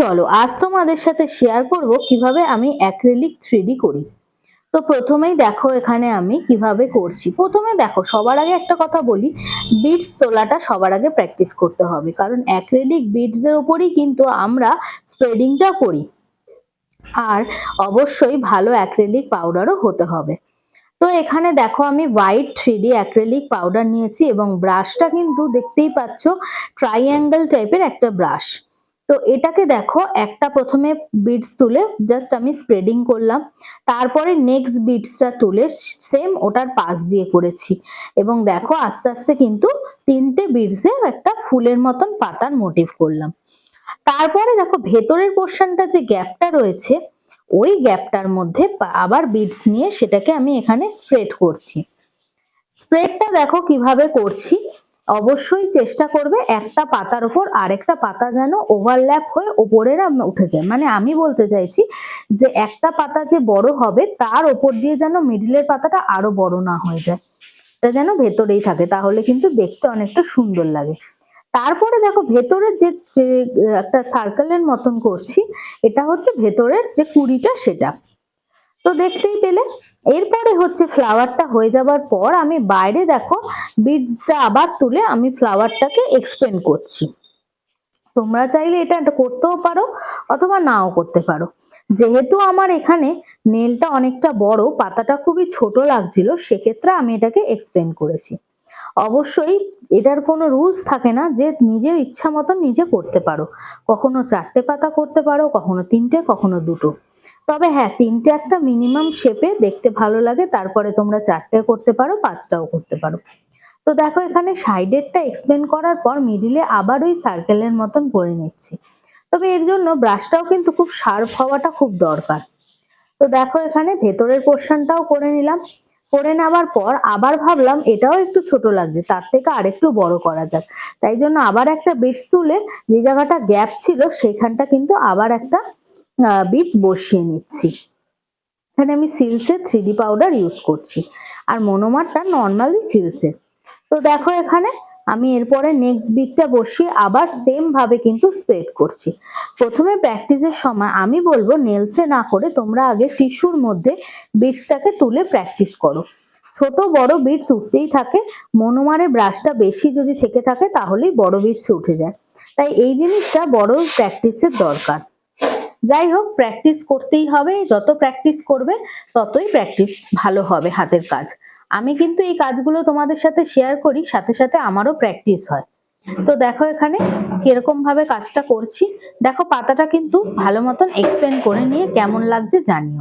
চলো, আজ তোমাদের সাথে শেয়ার করব কীভাবে আমি অ্যাক্রিলিক থ্রিডি করি। তো প্রথমেই দেখো এখানে আমি কীভাবে করছি। প্রথমে দেখো, সবার আগে একটা কথা বলি বিটস তোলাটা সবার আগে প্র্যাকটিস করতে হবে। কারণ অ্যাক্রিলিক বিটসের ওপরই কিন্তু আমরা স্প্রেডিংটা করি। আর অবশ্যই ভালো অ্যাক্রিলিক পাউডারও হতে হবে। তো এখানে দেখো আমি white three D acrylic powder নিয়েছি এবং ব্রাশটা কিন্তু দেখতেই পাচ্ছ ট্রাইঅ্যাঙ্গেল টাইপের একটা ব্রাশ তো এটাকে দেখো, একটা প্রথমে বিটস তুলে জাস্ট আমি স্প্রেডিং করলাম, তারপরে নেক্সট বিটসটা তুলে সেম ওটার পাশ দিয়ে করেছি। এবং দেখো, আস্তে আস্তে কিন্তু তিনটে বিটসে একটা ফুলের মতন পাতার মোটিভ করলাম। তারপরে দেখো, ভেতরের পোর্শনটা যে গ্যাপটা রয়েছে, ওই গ্যাপটার মধ্যে আবার বিটস নিয়ে সেটাকে আমি এখানে স্প্রেড করছি। স্প্রেডটা দেখো কীভাবে করছি অবশ্যই চেষ্টা করবে একটা পাতার উপর আরেকটা পাতা যেন ওভারল্যাপ হয়ে ওপরের উঠে যায়। মানে আমি বলতে চাইছি যে একটা পাতা যে বড় হবে, তার ওপর দিয়ে যেন মিডিলের পাতাটা আরও বড় না হয়ে যায়। এটা যেন ভেতরেই থাকে, তাহলে কিন্তু দেখতে অনেকটা সুন্দর লাগে। তারপরে দেখো ভেতরের যে একটা সার্কেলের মতন করছি, এটা হচ্ছে ভেতরের যে কুড়িটা সেটা। তো দেখতেই পেলে এরপরে হচ্ছে ফ্লাওয়ারটা হয়ে যাবার পর আমি বাইরে দেখো বিডসটা আবার তুলে আমি ফ্লাওয়ারটাকে এক্সপ্লেন করছি। তোমরা চাইলে এটা করতেও পারো অথবা নাও করতে পারো। যেহেতু আমার এখানে নেলটা অনেকটা বড়, পাতাটা খুবই ছোট লাগছিল, সেক্ষেত্রে আমি এটাকে এক্সপ্লেন করেছি। অবশ্যই এটার কোনো রুলস থাকে না যে নিজের ইচ্ছা মতন নিজে করতে পারো। কখনো চারটে পাতা করতে পারো, কখনো তিনটে, কখনো দুটো। তবে হ্যাঁ তিনটে একটা মিনিমাম শেপে দেখতে ভালো লাগে, তারপরে তোমরা চারটে করতে পারো, পাঁচটাও করতে পারো। তো দেখো এখানে সাইডেরটা এক্সপ্লেন করার পর মিডিলে আবার ওই সার্কেলের মতন করে নিচ্ছি। তবে এর জন্য ব্রাশটাও কিন্তু খুব শার্প হওয়াটা খুব দরকার। তো দেখো এখানে ভেতরের পোর্শনটাও করে নিলাম। করে নেওয়ার পর আবার ভাবলাম এটাও একটু ছোট লাগছে, তার থেকে আরেকটু বড় করা যাক। তাই জন্য আবার একটা বিটস তুলে যে জায়গাটা গ্যাপ ছিল সেখানটা কিন্তু আবার একটা বিটস বসিয়ে নিচ্ছি। এখানে আমি সিলসের থ্রি পাউডার ইউজ করছি। আর মনোমারটা নর্মালি সিলসের তো দেখো এখানে আমি এরপরে নেক্সট বিটটা বসিয়ে আবার সেম ভাবে কিন্তু স্প্রেড করছি। প্রথমে প্র্যাকটিসের সময় আমি বলব নেলসে না করে তোমরা আগে টিস্যুর মধ্যে বিটসটাকে তুলে প্র্যাকটিস করো। ছোট বড় বিটস উঠতেই থাকে, মনোমারে ব্রাশটা বেশি যদি থেকে থাকে তাহলেই বড় বিটস উঠে যায়। তাই এই জিনিসটা বড় প্র্যাকটিসের দরকার। যাই হোক প্র্যাকটিস করতেই হবে, যত প্র্যাকটিস করবে ততই প্র্যাকটিস ভালো হবে হাতের কাজ। আমি কিন্তু এই কাজগুলো তোমাদের সাথে শেয়ার করি, সাথে সাথে আমারও প্র্যাকটিস হয়। তো দেখো এখানে কীরকম ভাবে কাজটা করছি। দেখো পাতাটা কিন্তু ভালো মতন এক্সপ্লেন করে নিয়ে কেমন লাগছে জানিও।